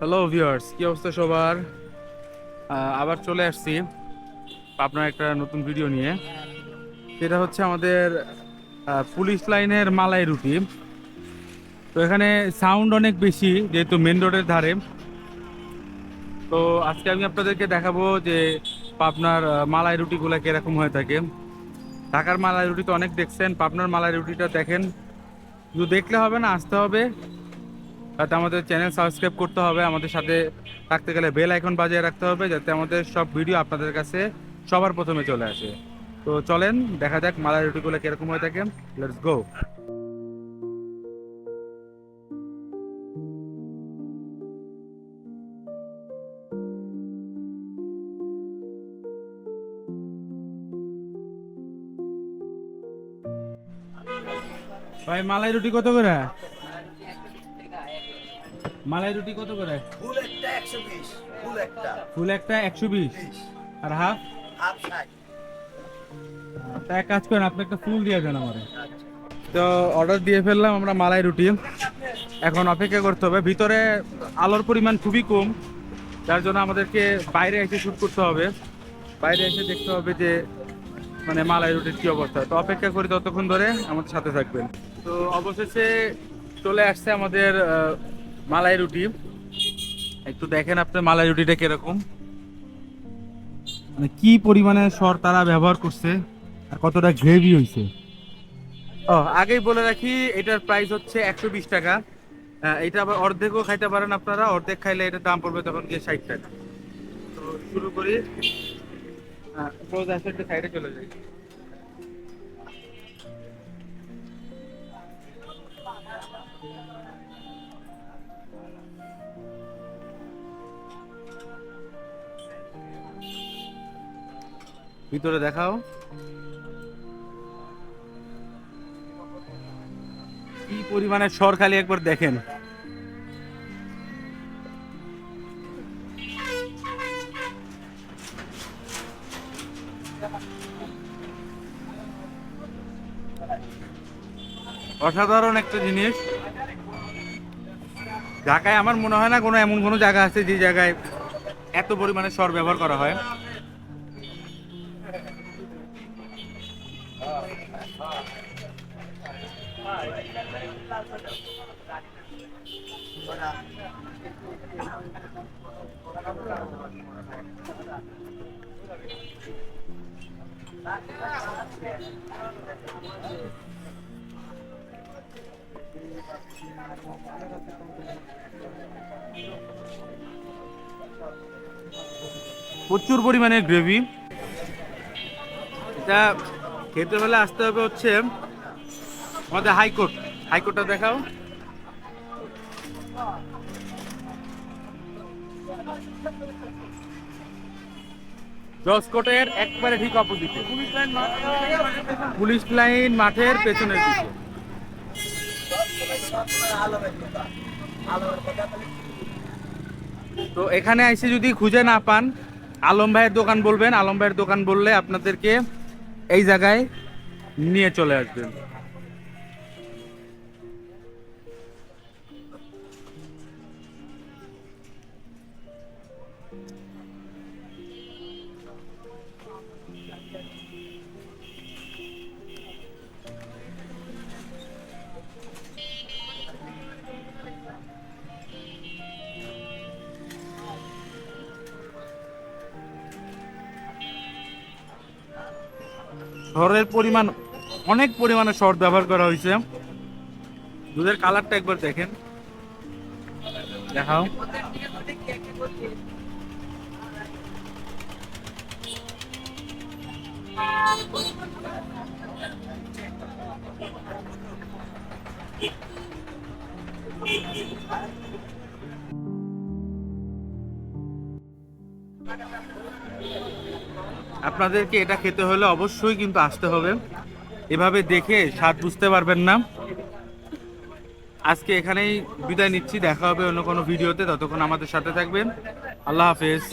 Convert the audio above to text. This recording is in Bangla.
হ্যালো ভিউয়ার্স কি অবস্থা সবার? আবার চলে আসছি আপনার একটা নতুন ভিডিও নিয়ে। সেটা হচ্ছে আমাদের পুলিশ লাইনের মালাই রুটি। তো এখানে সাউন্ড অনেক বেশি, যেহেতু মেন রোডের ধারে। তো আজকে আমি আপনাদেরকে দেখাবো যে পাবনার মালাই রুটিগুলো কীরকম হয়ে থাকে। ঢাকার মালাই রুটি তো অনেক দেখছেন, পাবনার মালাই রুটিটা দেখেন। শুধু দেখলে হবে না, আসতে হবে। তাতে আমাদের চ্যানেল সাবস্ক্রাইব করতে হবে, আমাদের সাথে থাকতে গেলে বেল আইকন বাজিয়ে রাখতে হবে যাতে আমাদের সব ভিডিও আপনাদের কাছে সবার প্রথমে চলে আসে। তো চলেন, দেখা যাক মালাই রুটিগুলো কীরকম হয়ে থাকে। লেটস গো ভাই মালাই রুটি কত করে? মালাই রুটি কত করে? ফুল একটা একশো বিশ ফুল একটা। ফুল একটা একশো বিশ? বিশ। আর হাফ? হাফ তা এক কাজ করেন আপনি একটা ফুল দিয়ে দেন আমারে। তো অর্ডার দিয়ে ফেললাম আমরা মালাই রুটি। এখন অপেক্ষা করতে হবে ভিতরে আলোর পরিমাণ খুবই কম যার জন্য আমাদেরকে বাইরে এসে শ্যুট করতে হবে। বাইরে এসে দেখতে হবে যে মানে মালাই রুটির কি অবস্থা। তো অপেক্ষা করি ততক্ষণ ধরে আমাদের সাথে থাকবেন। তো অবশেষে চলে আসছে আমাদের মালাই রুটি। একটু দেখেন আপনি মালাই রুটিটা কীরকম। মানে কি পরিমাণে সর তারা ব্যবহার করছে আর কতটা গ্রেভি হয়েছে ও আগেই বলে রাখি এটার প্রাইস হচ্ছে একশো বিশ টাকা। এটা আবার অর্ধেকও খাইতে পারেন আপনারা অর্ধেক খাইলে এটার দাম পড়বে তখন গিয়ে ষাট টাকা। তো শুরু করি। সাইডে চলে যাই। ভিতরে দেখাও। কি পরিমাণে খালি একবার দেখেন। অসাধারণ একটা জিনিস। ঢাকায় আমার মনে হয় না কোনো এমন কোনো জায়গা আছে যে জায়গায় এত পরিমাণে সর ব্যবহার করা হয়। প্রচুর পরিমাণে গ্রেভি এটা খেতে হলে আসতে হবে হচ্ছে আমাদের হাইকোর্ট। হাইকোর্টটা দেখাও। জসকোটের একবারে ঠিক অপোজিটে। পুলিশ লাইন মাঠের দোকান তো এখানে এসে যদি খুঁজে না পান, আলম ভাইয়ের দোকান বলবেন। আলম ভাইয়ের দোকান বললে আপনাদেরকে এই জায়গায় নিয়ে চলে আসবেন। সরের পরিমাণ অনেক পরিমাণে সর ব্যবহার করা হয়েছে। দুধের কালারটা একবার দেখেন। দেখাও। আপনাদেরকে এটা খেতে হলে অবশ্যই কিন্তু আসতে হবে। এভাবে দেখে স্বাদ বুঝতে পারবেন না। আজকে এখানেই বিদায় নিচ্ছি। দেখা হবে অন্য কোনো ভিডিওতে। ততক্ষণ আমাদের সাথে থাকবেন। আল্লাহ হাফেজ।